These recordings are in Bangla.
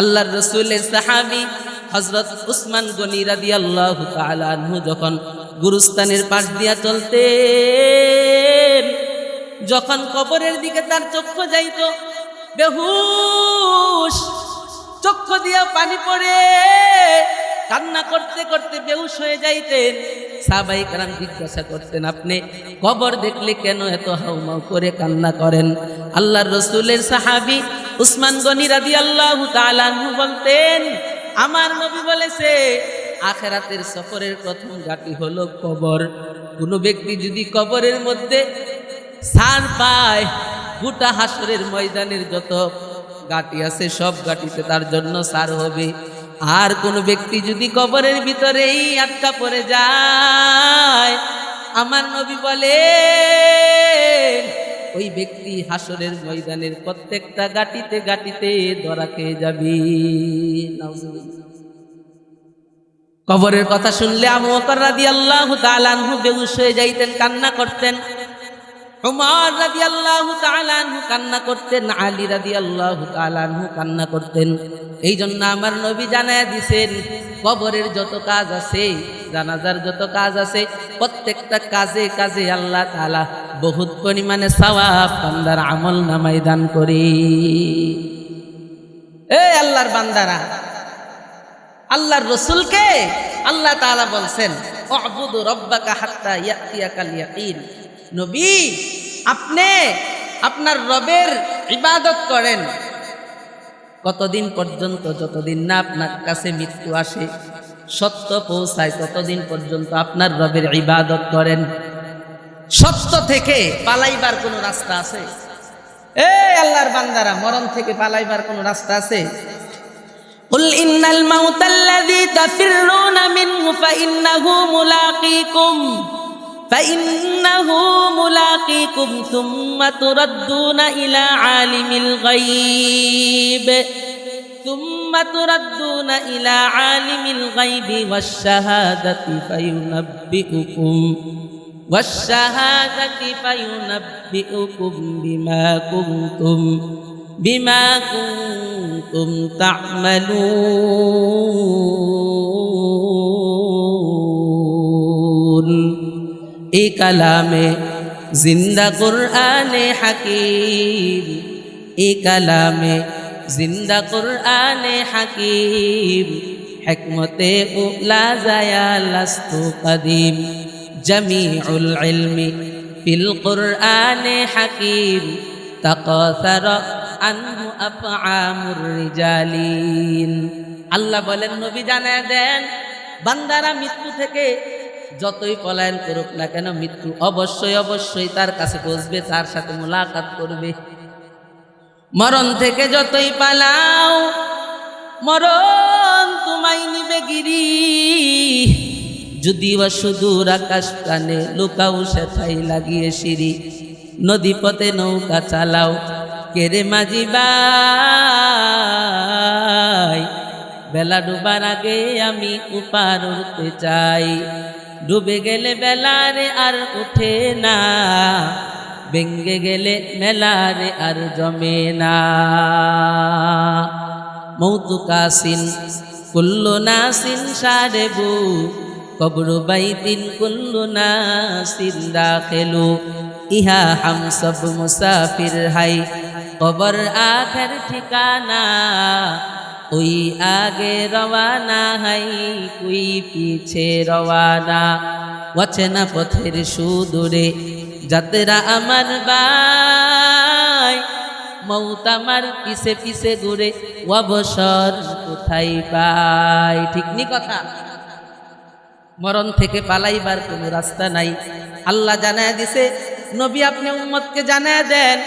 আল্লাহর রসুলের সাহাবি হজরত উসমান গনি রাদি আল্লাহ আনহু যখন গুরুস্তানের পাশ দিয়া চলতে যখন কবরের দিকে তার চক্ষু যাইত, বেহুশ চক্ষু দিয়া পানি পড়ে, কান্না করতে করতে বেহুশ হয়ে যাইতেন। সাবাই কারাম জিজ্ঞাসা করতেন, আপনি কবর দেখলে কেন এত হাউমাউ করে কান্না করেন? আল্লাহর রসুলের সাহাবি উসমান গনি রাদি আল্লাহ বলতেন, আমার নবী বলেছে, আখেরাতের সফরের প্রথম ঘাটি হলো কবর। কোনো ব্যক্তি যদি কবরের মধ্যে সার পায়, গোটা হাসরের ময়দানের যত গাটি আছে সব গাটিতে তার জন্য সার হবে। আর কোনো ব্যক্তি যদি কবরের ভিতরেই আটকা পড়ে যায়, আমার নবী বলে ওই ব্যক্তি হাসরের ময়দানের প্রত্যেকটা গাটিতে গাটিতে ধরা খেয়ে যাবে। কবরের কথা শুনলে আবু বকর রাদিয়াল্লাহু তাআলা আনহু বেহুশ হয়ে যাইতেন, কান্না করতেন উমর রাদিয়াল্লাহু আল্লাহ আনহু কান্না করতেন, আলী রাদিয়াল্লাহু তাআলা আনহু কান্না করতেন। এই জন্য আমার নবী জানায় দিছেন, কবরের যত কাজ আছে, জানাজার যত কাজ আছে, প্রত্যেকটা কাজে কাজে আল্লাহ তাআলা বহুত পরিমাণে সওয়াব বান্দার আমল নামাই দান করে। এই আল্লাহর বান্দারা, আল্লাহর রসুলকে আল্লাহ তাআলা বলছেন অবুদু রব্বাকা হাত্তা নবী আপনি আপনার রবের ইবাদত করেন কতদিন পর্যন্ত যতদিন না আপনার কাছে মৃত্যু আসে সত্য পৌঁছায় ততদিন পর্যন্ত আপনার রবের ইবাদত করেন সত্য থেকে পালাইবার কোনো রাস্তা আছে এ আল্লাহর বান্দারা মরণ থেকে পালাইবার কোনো রাস্তা আছে قل إن الموت الذي تفرون منه فإنه ملاقيكم فإنه ملاقيكم ثم تردون إلى عالم الغيب. ثم تردون إلى عالم الغيب والشهادة فينبئكم والشهادة فينبئكم بما كنتم بما كنتم تعملون. এই কালামে, জিন্দা কুরআনে হাকিম। এই কালামে, জিন্দা কুরআনে হাকিম। হিকমতে উলা জায়া লাস্তু কদিম। জামিউল ইলমি ফিল কুরআনে হাকিম। তাকাসার আনহু আফআমুর রিজালিন। আল্লাহ বলেন, নবী জানায় দেন, বান্দারা মৃত্যু থেকে যতই পলায়ন করুক না কেন, মৃত্যু অবশ্যই অবশ্যই তার কাছে বসবে, তার সাথে মোলাকাত করবে। মরণ থেকে যতই পালাও, মরণ তোমায় নিবে গিরি। যদি বা সুদূর আকাশ কানে লুকাও সেথাই লাগিয়ে সিঁড়ি। নদী পথে নৌকা চালাও কেরে মাঝি বেলা ডুবার আগে আমি উপার উঠতে চাই। ডুবে গেলে বেলারে আর উঠে না বেঙ্গে গেলে মেলারে আর জমে না। মৌতু কাসিন, কুল্লু নাসিন সারেবু কবরু বাইতিন, কুল্লু নাসিন দাখিলু। ইহা হাম সব মুসাফির হাই, কবর আখের ঠিকানা ওই আগে রওয়ানা হাই কুই পিছে রওয়ানা। অচেনা পথের সুদূরে, যাত্রা আমার বাই। মৌত আমার পিছে পিছে ঘুরে অবসর কোথায় পাই? ঠিক নি কথা? মরণ থেকে পালাইবার কোনো রাস্তা নাই। আল্লাহ জানায় দিছে, নবী আপনি উম্মতকে জানায় দেন,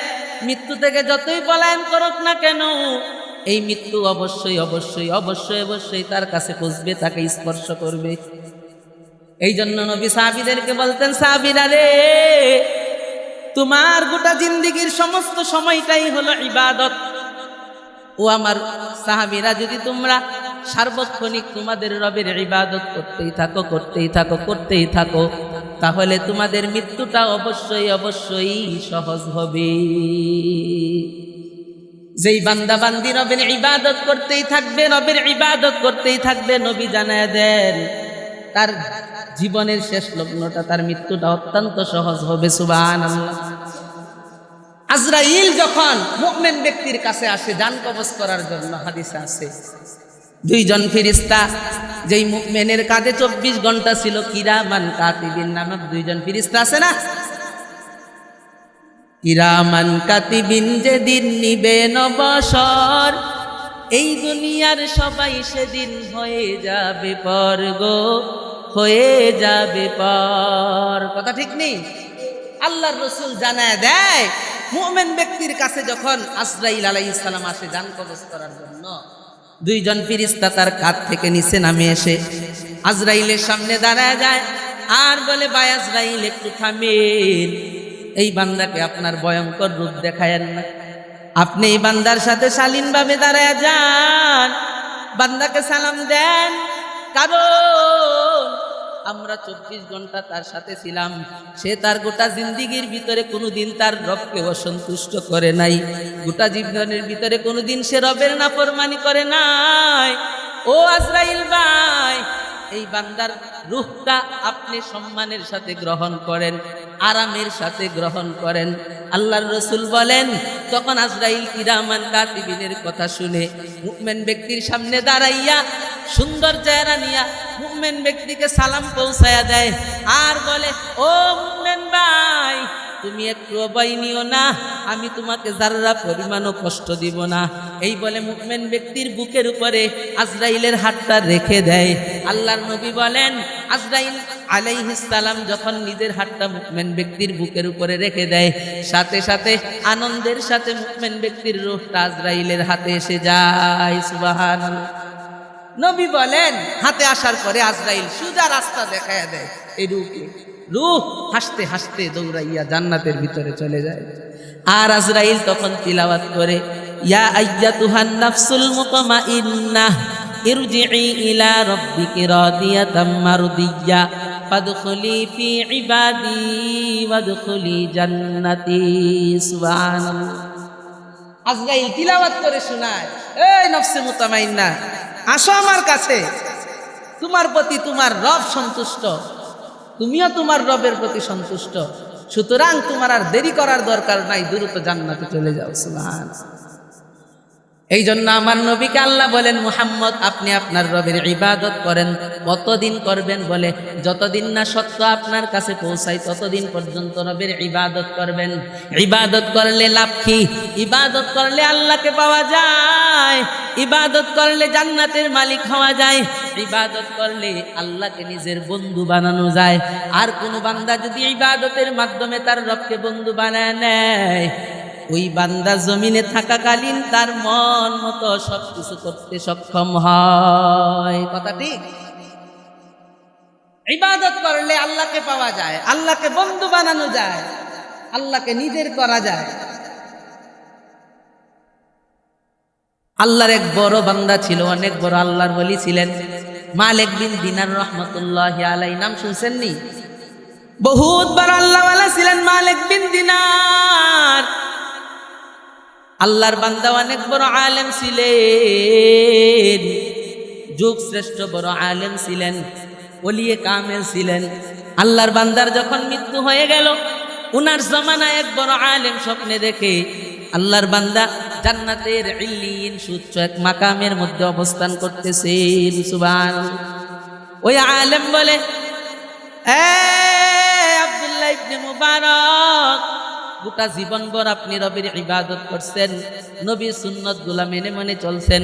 মৃত্যু থেকে যতই পলায়ন করুক না কেন এই মৃত্যু অবশ্যই অবশ্যই অবশ্যই অবশ্যই তার কাছে পৌঁছবে তাকে স্পর্শ করবে। এই জন্য নবী সাহাবিদেরকে বলতেন, সাহাবিরা রে, তোমার গোটা জিন্দিগির সমস্ত সময়টাই হলো ইবাদত। ও আমার সাহাবিরা, যদি তোমরা সার্বক্ষণিক তোমাদের রবের ইবাদত করতেই থাকো করতেই থাকো করতেই থাকো, তাহলে তোমাদের মৃত্যুটা অবশ্যই অবশ্যই সহজ হবে। যেই বান্দা বান্দি রবের ইবাদত করতেই থাকবে, রবের ইবাদত করতেই থাকবে, নবী জানায় দেন, তার জীবনের শেষ লগ্নটা তার মৃত্যুটা অত্যন্ত সহজ হবে সুবান আজরাইল যখন মুমিন ব্যক্তির কাছে আসে, যান কবজ করার জন্য হাদিসে আছে, দুইজন ফিরিস্তা, যেই মুকমেনের কাঁধে চব্বিশ ঘণ্টা ছিল, কিরামান কাতিবিন নামক দুইজন ফিরিস্তা আছে না? কিরামান কাতিবিন যেদিন নিবে নবসর, এই দুনিয়ার সবাই সেদিন হয়ে যাবে পর গো হয়ে যাবে পর। কথা ঠিক নেই? আল্লাহর রসুল জানায় দেয়, মোমেন ব্যক্তির কাছে যখন আজরাইল আলাই ইসলাম আসে যান কবজ করার জন্য, দুইজন ফিরিস্তা তার কাঁধ থেকে নিচে নামে এসে আজরাইলের সামনে দাঁড়ায় যায়, আর বলে, ভাই আজরাইল, একটু থামেন। এই বান্দাকে আপনার ভয়ঙ্কর রূপ দেখায়েন না। আপনি এই বান্দার সাথে শালীনভাবে দাঁড়ায় যান। বান্দাকে সালাম দেন। কারণ আমরা চব্বিশ ঘণ্টা তার সাথে ছিলাম। সে তার গোটা জিন্দিগির ভিতরে কোনোদিন তার রবকে অসন্তুষ্ট করে নাই। গোটা জীবনের ভিতরে কোনোদিন সে রবের না নাফরমানি করে নাই। ও আজরাইল ভাই এই বান্দার রূহটা আপনি সম্মানের সাথে গ্রহণ করেন, আরামের সাথে গ্রহণ করেন। আল্লাহর রসুল বলেন, তখন আজরাইল কিরামান কাতিবিনের কথা শুনে মুকমেন ব্যক্তির সামনে দাঁড়াইয়া সুন্দর চেহারা নিয়া মুকমেন ব্যক্তিকে সালাম পৌঁছায়া দেয়। আর বলে, ও মুকমেন ভাই, তুমি একটু অবাই নিও না আমি তোমাকে যারা পরিমাণও কষ্ট দিব না। এই বলে মুকমেন ব্যক্তির বুকের উপরে আজরাইলের হাতটা রেখে দেয়। আল্লাহর নবী বলেন, আজরাইল আলাইহিস সালাম যখন নিজের হাতটা মুকমেন ব্যক্তির বুকের উপরে রেখে দেয়, সাথে সাথে আনন্দের সাথে মুকমেন ব্যক্তির রূহটা আজরাইলের হাতে এসে যায়। সুবাহান নবী বলেন, হাতে আসার পরে আজরাইল সুজা রাস্তা দেখায় দেয়। এই রূপকে রূহ হাসতে হাসতে দৌড়াইয়া জান্নাতের ভিতরে চলে যায়। আর আজরাইল তখন তিলাওয়াত করে, ইয়া আইয়াতুহান নাফসুল মুতমাইন্নাহ ইরজিই ইলা রাব্বিকি রাদিয়াতাম মারদিয়্যা, ফাদখুলি ফি ইবাদি, ওয়াদখুলি জান্নাতি, সুবহানাল্লাহ। আজরাইল তিলাওয়াত করে শোনায়, এই নফসে মুতামাইন্না, আসো আমার কাছে। তোমার প্রতি তোমার রব সন্তুষ্ট, তুমিও তোমার রবের প্রতি সন্তুষ্ট। সুতরাং তোমার আর দেরি করার দরকার নাই দ্রুত জান্নাতে চলে যাও সুবহান এই জন্য আমার নবীকে আল্লাহ বলেন, মুহাম্মদ, আপনি আপনার রবের ইবাদত করেন, কতদিন করবেন বলে? যতদিন না সত্য আপনার কাছে পৌঁছায়, ততদিন পর্যন্ত রবের ইবাদত করবেন। ইবাদত করলে লাভ কি? ইবাদত করলে আল্লাহকে পাওয়া যায়, ইবাদত করলে জান্নাতের মালিক হওয়া যায়, ইবাদত করলে আল্লাহকে নিজের বন্ধু বানানো যায়। আর কোনো বান্দা যদি ইবাদতের মাধ্যমে তার রবকে বন্ধু বানায় নেয় ওই বান্দা জমিনে থাকাকালীন তার মন মতো সব কিছু করতে সক্ষম হয়। কথা ঠিক? ইবাদত করলে আল্লাহকে পাওয়া যায়, আল্লাহকে বন্ধু বানানো যায়, আল্লাহকে নিজের করা যায়। আল্লাহর এক বড় বান্দা ছিল, অনেক বড় আল্লাহর বলি ছিলেন। মালিক বিন দিনার রহমতুল্লাহ আলাই নাম শুনছেন নি বহুত বড় আল্লাহওয়ালা ছিলেন মালিক বিন দিনার। আল্লাহর বান্দা অনেক বড় আলেম ছিলেন। যুগ শ্রেষ্ঠ বড় আলেম ছিলেন, ওলিয়ে কামেল ছিলেন। আল্লাহর বান্দার যখন মৃত্যু হয়ে গেল, উনার জমানায় এক বড় আলেম স্বপ্নে দেখে আল্লাহর বান্দা জান্নাতের ইল্লিন সুচ্চ এক মাকামের মধ্যে অবস্থান করতেছে। সুবান ওই আলেম বলে, এ আব্দুল্লাহ ইবনে মুবারক গোটা জীবনভর আপনি রবির ইবাদত করছেন নবীর সুন্নতগুলা মেনে মনে চলছেন।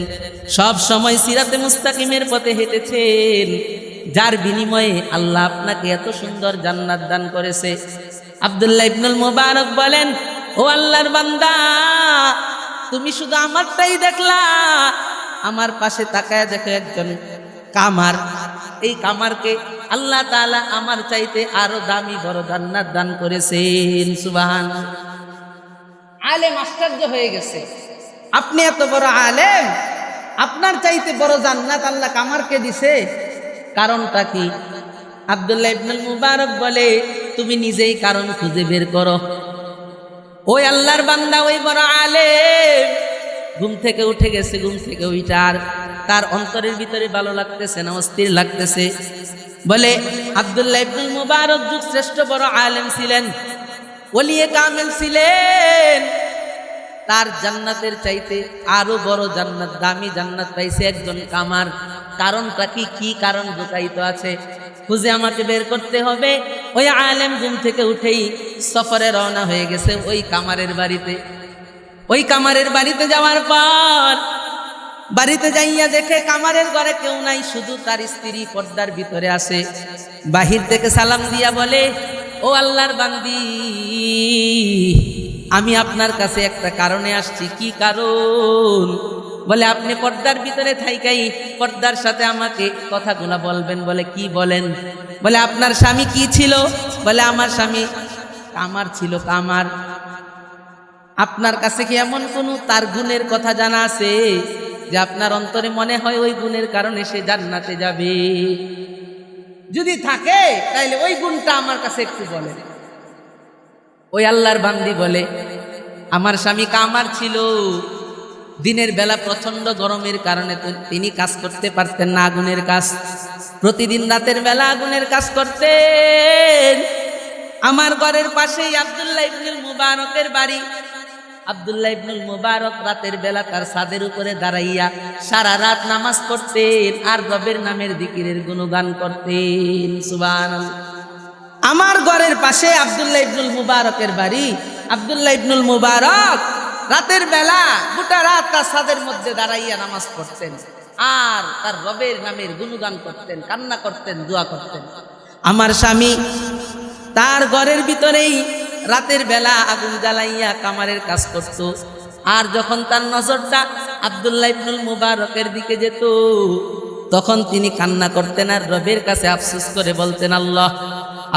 সব সময় সিরাতে মুস্তাকিমের পথে হেঁটেছেন। যার বিনিময়ে আল্লাহ আপনাকে এত সুন্দর জান্নাত দান করেছে। আব্দুল্লাহ ইবনুল মুবারক বলেন, ও আল্লাহর বান্দা, তুমি শুধু আমারটাই দেখলা, আমার পাশে তাকায় দেখো একজন কামার। এই কামারকে আল্লাহ তাআলা আমার চাইতে আরও দামি বড় জান্নাত দান করেছেন সুবাহান আলেম আশ্চর্য হয়ে গেছে। আপনি এত বড় আলেম, আপনার চাইতে বড় জান্নাত আল্লাহ কামারকে দিছে। কারণটা কি? আব্দুল্লাহ ইবনুল মুবারক বলে, তুমি নিজেই কারণ খুঁজে বের করো। ওই আল্লাহর বান্দা ওই বড় আলেম। ঘুম থেকে উঠে গেছে, ঘুম থেকে ওইটা আর তার অন্তরের ভিতরে ভালো লাগতেছে না, অস্থির লাগতেছে। বলে আব্দুল্লাহ মুবারক যুগ শ্রেষ্ঠ বড় আলেম ছিলেন, ওলিয়ে কামেল ছিলেন। তার জান্নাতের চাইতে আরও বড় জান্নাত, দামি জান্নাত পাইছে একজন কামার। কারণটা কি? কি কারণ লুকায়িত আছে? খুঁজে আমাকে বের করতে হবে। ওই আলেম ঘুম থেকে উঠেই সফরে রওনা হয়ে গেছে ওই কামারের বাড়িতে। ওই কামারের বাড়িতে যাওয়ার পর, বাড়িতে যাইয়া দেখে কামারের ঘরে কেউ নাই, শুধু তার স্ত্রী পর্দার ভিতরে আসে বাহির থেকে সালাম দিয়া বলে, ও আল্লাহর বান্দি, আমি আপনার কাছে একটা কারণে আসছি। কি কারণ? বলে, আপনি পর্দার ভিতরে থাইকাই পর্দার সাথে আমাকে কথাগুলা বলবেন। বলে, কি বলেন? বলে, আপনার স্বামী কি ছিল? বলে, আমার স্বামী কামার ছিল কামার। আপনার কাছে কি এমন কোনো তার গুণের কথা জানা আছে যে আপনার অন্তরে মনে হয় ওই গুণের কারণে সে জান্নাতে যাবে? যদি থাকে তাহলে ওই গুণটা আমার কাছে একটু বলে। ওই আল্লাহর বান্দি বলে, আমার স্বামী কামার ছিল। দিনের বেলা প্রচণ্ড গরমের কারণে তিনি কাজ করতে পারতেন না আগুনের কাজ। প্রতিদিন রাতের বেলা আগুনের কাজ করতেন। আমার ঘরের পাশেই আব্দুল্লাহ ইবনুল মুবারকের বাড়ি। আব্দুল্লাহ ইবনুল মুবারক রাতের বেলা তার ছাদের উপরে দাঁড়াইয়া সারা রাত নামাজ পড়তেন আর রবের নামের দিকিরের গুণগান করতেন। সুবহানাল্লাহ। আমার ঘরের পাশে আব্দুল্লাহ ইবনুল মুবারকের বাড়ি। আব্দুল্লাহ ইবনুল মুবারক রাতের বেলা গোটা রাত তার ছাদের মধ্যে দাঁড়াইয়া নামাজ পড়তেন আর তার রবের নামের গুণগান করতেন, কান্না করতেন, দোয়া করতেন। আমার স্বামী তার ঘরের ভিতরেই রাতের বেলা আগুন জ্বালাইয়া কামারের কাজ করত। আর যখন তার নজরটা আবদুল্লাহ ইবনুল মুবারকের দিকে যেত, তখন তিনি কান্না করতেন আর রবের কাছে আফসোস করে বলতেন, আল্লাহ,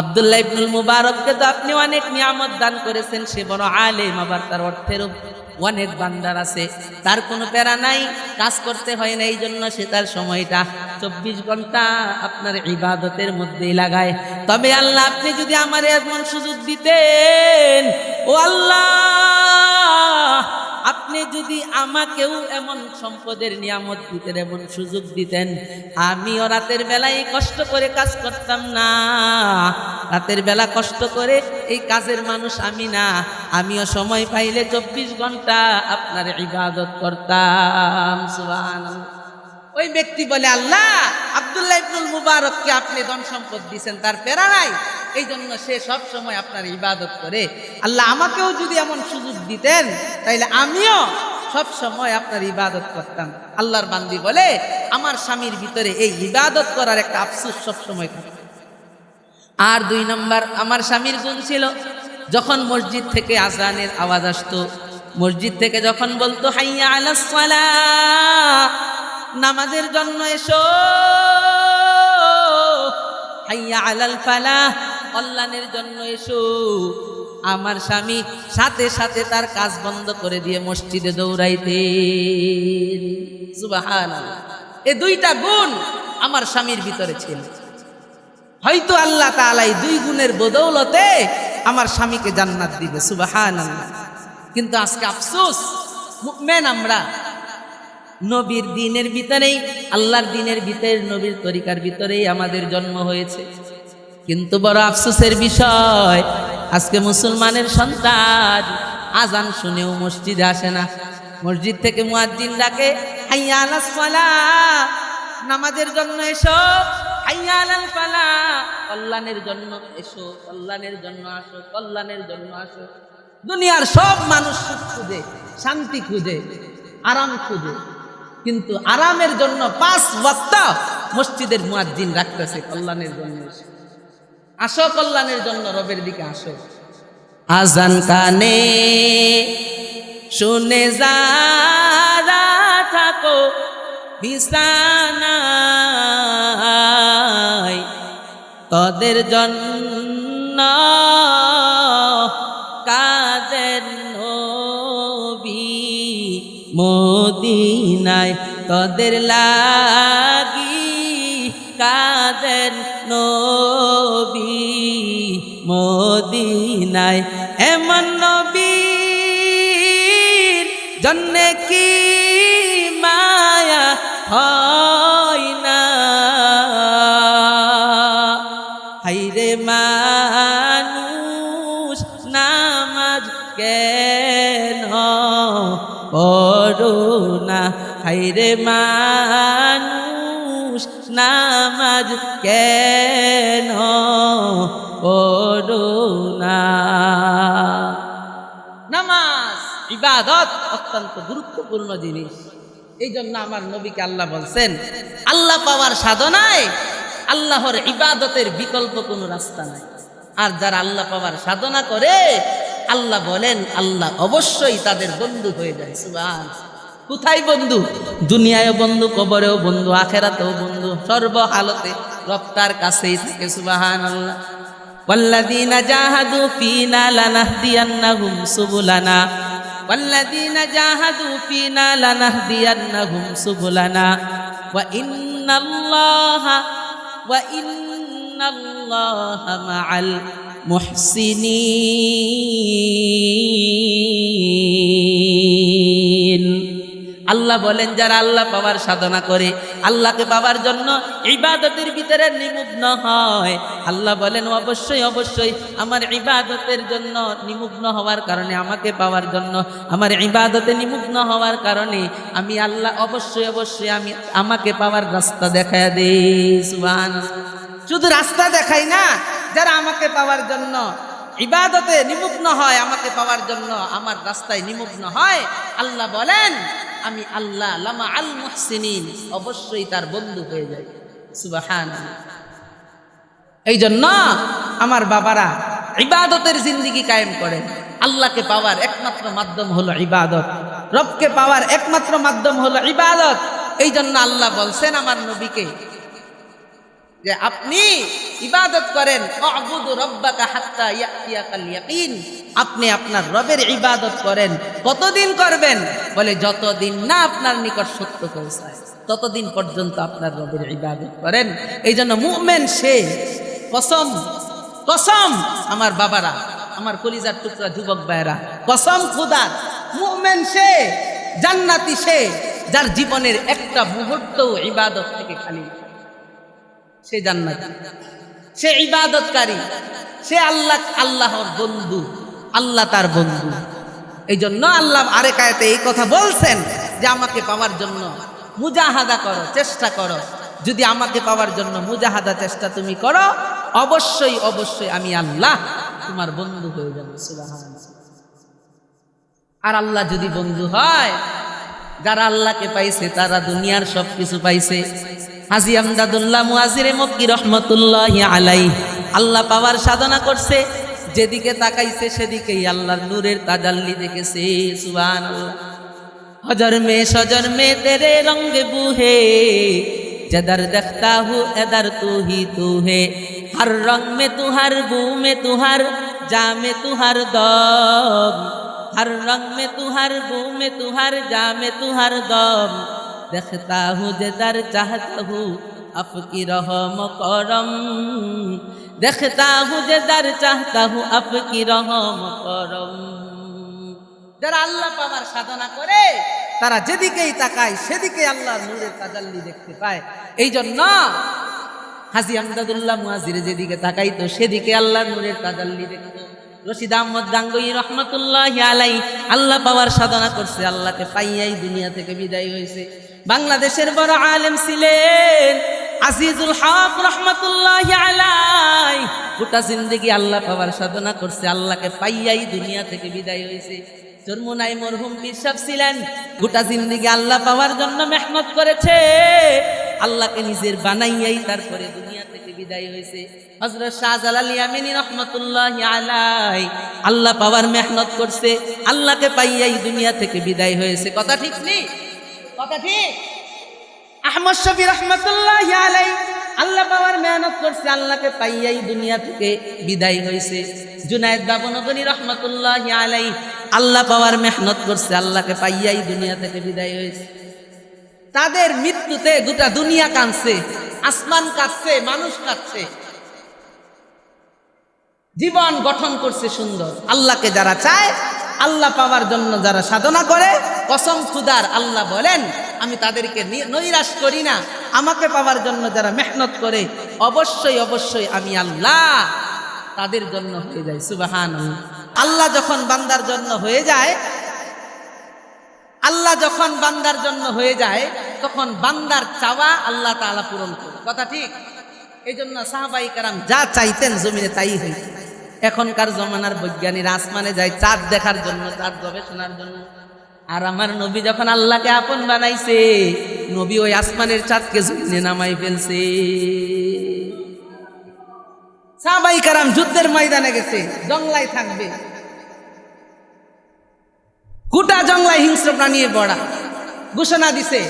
আবদুল্লাহ ইবনুল মুবারককে তো আপনি অনেক নিয়ামত দান করেছেন, সে বড় আলেম, আবার তার অর্থেরও অনেক বান্দার আছে। তার কোনো প্যারা নাই, কাজ করতে হয় না এই জন্য সে তার সময়টা চব্বিশ ঘণ্টা আপনার ইবাদতের মধ্যেই লাগায়। তবে আল্লাহ, আপনি যদি আমার এমন সুযোগ দিতেন, ও আল্লাহ আপনি যদি আমাকেও এমন সম্পদের নিয়ামত দিতেন, এমন সুযোগ দিতেন, আমিও রাতের বেলায় কষ্ট করে কাজ করতাম না। রাতের বেলা কষ্ট করে এই কাজের মানুষ আমি না। আমিও সময় পাইলে চব্বিশ ঘণ্টা আপনার ইবাদত করতাম, সুবহানাল্লাহ। ওই ব্যক্তি বলে, আল্লাহ, আব্দুল্লাহ ইবনুল মুবারককে আপনি ধন সম্পদ দিয়েছেন, তার প্যারা নাই। এই জন্য সে সব সময় আপনার ইবাদত করে। আল্লাহ আমাকেও যদি এমন সুযোগ দিতেন, তাইলে আমিও সব সময় আপনার ইবাদত করতাম। আল্লাহর বান্দি বলে, আমার স্বামীর ভিতরে এই ইবাদত করার একটা আফসোস সব সময় থাকে। আর দুই নম্বর, আমার স্বামীর গুণ ছিল, যখন মসজিদ থেকে আজানের আওয়াজ আসতো, মসজিদ থেকে যখন বলতো, হাইয়া আলাস নামাজের জন্য এসো। হাইয়া আলাল ফালাহ কল্যাণের জন্য এসো। আমার স্বামী সাথে সাথে তার কাজ বন্ধ করে দিয়ে মসজিদে দৌড়াইতে। এ দুইটা গুণ আমার স্বামীর ভিতরে ছিল। হয়তো আল্লাহ তালাই দুই গুণের বদৌলতে আমার স্বামীকে জান্নাত দিবে সুবাহান কিন্তু আজকে আফসোস মেন আমরা। নবীর দিনের ভিতরেই, আল্লাহর দিনের ভিতরে নবীর তরিকার ভিতরেই আমাদের জন্ম হয়েছে। কিন্তু বড় আফসোসের বিষয়, আজকে মুসলমানের সন্তান আজান শুনেও মসজিদে আসে না। মসজিদ থেকে মুয়াজ্জিন ডাকে নামাজের জন্য এসো ফালাহ কল্যাণের জন্য এসো, কল্যাণের জন্য আসো, কল্যাণের জন্য আসো। দুনিয়ার সব মানুষ সুখ খুঁজে, শান্তি খুঁজে, আরাম খুঁজে। কিন্তু আরামের জন্য পাঁচ ওয়াক্ত মসজিদের মুয়াজ্জিন রাখতেছে, কল্যাণের জন্য এসে। আসো কল্যাণের জন্য রবের দিকে আসো। আজান কানে শুনে যারা থাকো, বিছানায়, তোদের জন্য কাদের নবী মদিনায় তোদের লাগি কাদের নবী মদিনায়। এমন নবীর জন্যে কি মায়া হয় না? হাইরে মানুষ নামাজ কেন করুণা হাইরে মানুষ নামাজ কেন করুণা নামাজ ইবাদত অত্যন্ত গুরুত্বপূর্ণ জিনিস। এই জন্য আমার নবীকে আল্লাহ বলছেন, আল্লাহ পাওয়ার সাধনায় আল্লাহর ইবাদতের বিকল্প কোনো রাস্তা নাই। আর যারা আল্লাহ পাওয়ার সাধনা করে, আল্লাহ বলেন, আল্লাহ অবশ্যই তাদের বন্ধু হয়ে যায়। সুবান কোথায় বন্ধু দুনিয়ায় বন্ধু কবরেও বন্ধু আখেরাতেও বন্ধু সর্বহালতে রপ্তার কাছেই থাকে সুবাহান আল্লাহ والذين جاهدوا فينا لنهدينهم سبلنا والذين جاهدوا فينا لنهدينهم سبلنا وإن الله وإن الله مع المحسنين আল্লাহ বলেন, যারা আল্লাহ পাওয়ার সাধনা করে, আল্লাহকে পাওয়ার জন্য ইবাদতের ভিতরে নিমগ্ন হয়। আল্লাহ বলেন, অবশ্যই অবশ্যই, আমার ইবাদতের জন্য নিমগ্ন হওয়ার কারণে, আমাকে পাওয়ার জন্য, আমার ইবাদতে নিমগ্ন হওয়ার কারণে, আমি আল্লাহ, অবশ্যই অবশ্যই, আমি, আমাকে পাওয়ার রাস্তা দেখায় দিই। শুধু রাস্তা দেখাই না, যারা আমাকে পাওয়ার জন্য ইবাদতে নিমগ্ন হয়, আমাকে পাওয়ার জন্য আমার রাস্তায় নিমগ্ন হয়, আল্লাহ বলেন আমি আল্লাহ, লামা আল মুহসিনিন, অবশ্যই তার বন্ধু হয়ে যায় সুবাহান এই জন্য আমার বাবারা ইবাদতের জিন্দিগি কায়েম করেন। আল্লাহকে পাওয়ার একমাত্র মাধ্যম হলো ইবাদত। রবকে পাওয়ার একমাত্র মাধ্যম হলো ইবাদত। এই জন্য আল্লাহ বলছেন, আমার নবীকে যে আপনি ইবাদত করেন আপনি আপনার রবের ইবাদত করেন, কতদিন করবেন? বলে, যতদিন না আপনার নিকট সত্য পৌঁছায়, ততদিন পর্যন্ত আপনার রবের ইবাদত করেন। এই জন্য মুভমেন্ট সে কসম কসম আমার বাবারা, আমার কলিজার টুকরা যুবক ভাইয়েরা, কসম খুদার মুভমেন্ট সে, জান্নাতি সে, যার জীবনের একটা মুহূর্ত ইবাদত থেকে খালি। সে জান্নাত। সে ইবাদতকারী। সে আল্লাহ, আল্লাহর বন্ধু। আল্লাহ তার বন্ধু। এই জন্য আল্লাহ আরেক আয়তে এই কথা বলছেন যে, আমাকে পাওয়ার জন্য মুজাহাদা করো, চেষ্টা করো। যদি আমাকে পাওয়ার জন্য মুজাহাদা চেষ্টা তুমি করো, অবশ্যই অবশ্যই আমি আল্লাহ তোমার বন্ধু হয়ে যাব। আর আল্লাহ যদি বন্ধু হয়, যারা আল্লাহকে পাইছে, তারা দুনিয়ার সব কিছু পাইছে। হাজি আমদাদুল্লাহ মুআজিরে মক্কি রহমতুল্লাহ আলাই আল্লাহ পাওয়ার সাধনা করছে যেদিকে তাকাইছে সেদিকেই আল্লাহর নূরের তাজাল্লি দেখেছে সুবান হজর মে সজর মে তেরে রঙ্গে বুহে जदर देखता हूँ एदर तू ही तू है हर रंग में तू हर बू में तू हर जा में तू हर दम हर रंग में तू हर बू में तू हर जा में तू हर दम দেখতা হু যে দার চাহতা হু আপ কি রহম করম। দেখতা হু যে দার চাহতা হু আপ কি রহম করম। যারা আল্লাহ পাওয়ার সাধনা করে, তারা যেদিকেই তাকায় সেদিকে আল্লাহ নূরের তাজাল্লি দেখতে পায়। এই জন্য হাজি আমদাদুল্লাহ মুহাজির যেদিকে তাকাইতো, সেদিকে আল্লাহ নূরের তাজাল্লি দেখতো। রশিদ আহমদ গাঙ্গুই রহমতুল্লাহ আলাই আল্লাহ পাওয়ার সাধনা করছে, আল্লাহকে পাইয়াই দুনিয়া থেকে বিদায় হয়েছে। বাংলাদেশের বড় আলেম ছিলেন আজিজুল হক রহমতুল্লাহ আলাই গোটা জিন্দগি আল্লাহ পাওয়ার সাধনা করছে, আল্লাহকে পাইয়াই দুনিয়া থেকে বিদায় হয়েছে। চরমুনাই মরহুম পিসাব ছিলেন, গোটা জিন্দগি আল্লাহ পাওয়ার জন্য মেহনত করেছে। আল্লাহকে নিজের বানাইয়াই তারপরে দুনিয়া থেকে বিদায় হয়েছে। হজরত শাহজালাল ইয়ামিনী রহমতুল্লাহ আলাই আল্লাহ পাওয়ার মেহনত করছে, আল্লাহকে পাইয়াই দুনিয়া থেকে বিদায় হয়েছে। কথা ঠিক নেই? কথা ঠিক? আহমদ শফি রহমতুল্লাহ আলাই আল্লাহ পাওয়ার মেহনত করছে, আল্লাহকে পাইয়াই দুনিয়া থেকে বিদায় হয়েছে জুনায়দ রহমতুল্লাহ আলাই আল্লাহ পাওয়ার মেহনত করছে, আল্লাহকে পাইয়াই দুনিয়া থেকে বিদায় হয়েছে তাদের মৃত্যুতে গোটা দুনিয়া কাঁদছে, আসমান কাঁদছে, মানুষ কাঁদছে। জীবন গঠন করছে সুন্দর। আল্লাহকে যারা চায়, আল্লাহ পাওয়ার জন্য যারা সাধনা করে কসম খুদার আল্লাহ বলেন, আমি তাদেরকে নৈরাশ করি না। আমাকে পাওয়ার জন্য যারা মেহনত করে, অবশ্যই অবশ্যই আমি আল্লাহ তাদের জন্য হয়ে যায় সুবাহান আল্লাহ যখন বান্দার জন্য হয়ে যায়, আল্লাহ যখন বান্দার জন্য হয়ে যায়, তখন বান্দার চাওয়া আল্লাহ তাআলা পূরণ করে। কথা ঠিক? এই জন্য সাহাবাই কারাম যা চাইতেন জমিনে তাই হয়েছে এখনকার জমানার বৈজ্ঞানিক আসমানে যায় চাঁদ দেখার জন্য, চাঁদ গবেষণার জন্য। আর আমার নবী যখন আল্লাহকে আপন বানাইছে, নবী ওই আসমানের চাঁদকে জমিনে নামাই ফেলছে। সাহাবাই কারাম যুদ্ধের ময়দানে গেছে জংলায় থাকবে। গোটা জংলায় হিংস্র প্রাণী বড়া ঘোষণা দিছে,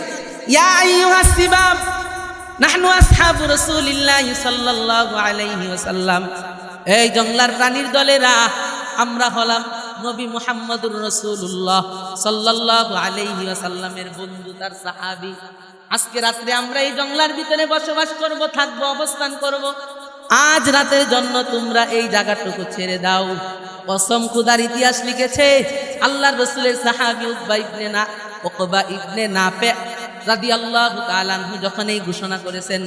ইয়া নাহনু আসহাবু রাসূলিল্লাহি সাল্লাল্লাহু আলাইহি ওয়াসাল্লাম। এই জংলার প্রাণীর দলেরা, আমরা হলাম নবী মুহাম্মদুর রাসূলুল্লাহ সাল্লাল্লাহু আলাইহি ওয়াসাল্লামের বন্ধু, তার সাহাবি। আজকে রাত্রে আমরা এই জংলার ভিতরে বসবাস করব, থাকব, অবস্থান করব। আজ রাতের জন্য তোমরা এই জায়গাটুকু ছেড়ে দাও। কসম খুদার ইতিহাস লিখেছে আল্লাহ রসুলের সাহাবি উদ্বা ইবনে না ওকবা ইবনে নাফে রাদি আল্লাহ তালানহু যখন এই ঘোষণা করেছেন,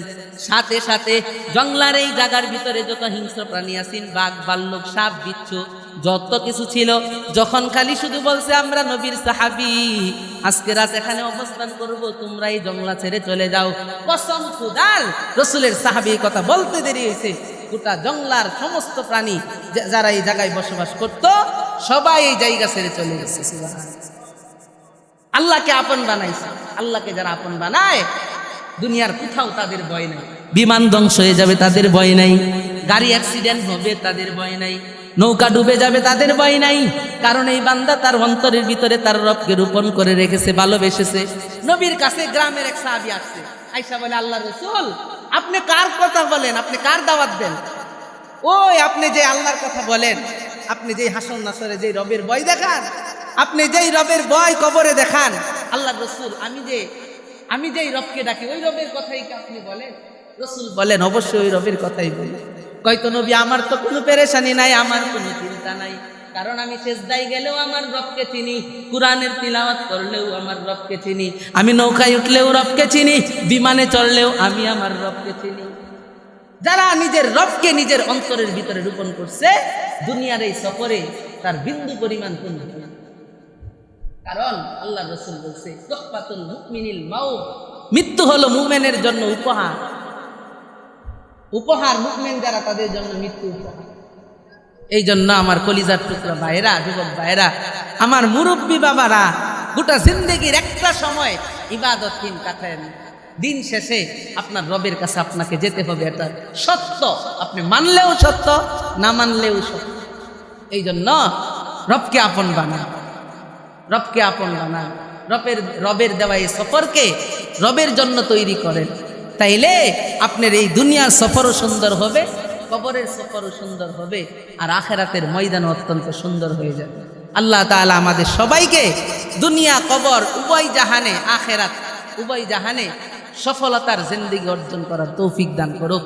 সাথে সাথে জংলার এই জায়গার ভিতরে যত হিংস্র প্রাণী আছেন, বাঘ, বাল্লুক, সাপ, বিচ্ছু, যত কিছু ছিল, যখন খালি শুধু বলছে আমরা নবীর সাহাবি, আজকে রাত এখানে অবস্থান করব তোমরা এই জংলা ছেড়ে চলে যাও কসম খুদার রসুলের সাহাবি কথা বলতে দেরি হয়েছে গোটা জংলার সমস্ত প্রাণী যারা এই জায়গায় বসবাস করত, সবাই এই জায়গা ছেড়ে চলে গেছে। আল্লাহকে আপন বানাইছে। আল্লাহকে যারা আপন বানায়, দুনিয়ার কোথাও তাদের ভয় নাই। বিমান ধ্বংস হয়ে যাবে, তাদের ভয় নাই। গাড়ি অ্যাক্সিডেন্ট হবে, তাদের ভয় নাই। নৌকা ডুবে যাবে, তাদের ভয় নাই। কারণ এই বান্দা তার অন্তরের ভিতরে তার রবকে রোপণ করে রেখেছে, ভালোবেসেছে। নবীর কাছে গ্রামের এক সাহাবি আসছে। আইসা বলে, আল্লাহ রসুল, আপনি কার কথা বলেন? আপনি কার দাওয়াত দেন? ওই, আপনি যে আল্লাহর কথা বলেন, আপনি যে হাসন নাসরে যেই রবের বয় দেখান আপনি যেই রবের বয় কবরে দেখান, আল্লাহ রসুল, আমি যে, আমি যেই রবকে ডাকি, ওই রবের কথাই কি আপনি বলেন? রসুল বলেন, অবশ্যই ওই রবের কথাই বলি। কয়তো নবী, আমার তো কোনো পেরেশানি নাই, আমার কোনো চিন্তা নাই। কারণ আমি শেষদাই গেলেও আমার রবকে চিনি, কোরআনের তিলাওয়াত করলেও আমার রবকে চিনি। আমি নৌকায় উঠলেও রবকে চিনি, বিমানে চড়লেও আমি আমার রবকে চিনি। যারা নিজের রবকে নিজের অন্তরের ভিতরে রোপণ করছে, দুনিয়ার এই সফরে তার বিন্দু পরিমাণ কোন কারণ আল্লাহ রসুল বলছে মুকমিনিল মৃত্যু হলো মুমেনের জন্য উপহার। উপহার মুকমেন যারা তাদের জন্য মৃত্যু উপহার। এই জন্য আমার কলিজার টুকরা ভাইরা যুবক ভাইরা আমার মুরব্বী বাবারা গোটা জিন্দগির একটা সময় ইবাদতহীন কাটায় দিন শেষে আপনার রবের কাছে আপনাকে যেতে হবে এটা সত্য। আপনি মানলেও সত্য না মানলেও সত্য। এই জন্য রবকে আপন বানান। রবকে আপন বানান রবের রবের দেওয়া এই সফরকে রবের জন্য তৈরি করেন। তাইলে আপনার এই দুনিয়ার সফরও সুন্দর হবে, কবরের সফরও সুন্দর হবে, আর আখেরাতের ময়দানও অত্যন্ত সুন্দর হয়ে যাবে। আল্লাহ তাআলা আমাদের সবাইকে দুনিয়া, কবর, উভয় জাহানে, আখেরাত উভয় জাহানে সফলতার জিন্দিগি অর্জন করার তৌফিক দান করুক।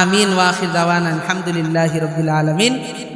আমিন ওয়াখির দাওয়ান আলহামদুলিল্লাহ রবিল আলমিন।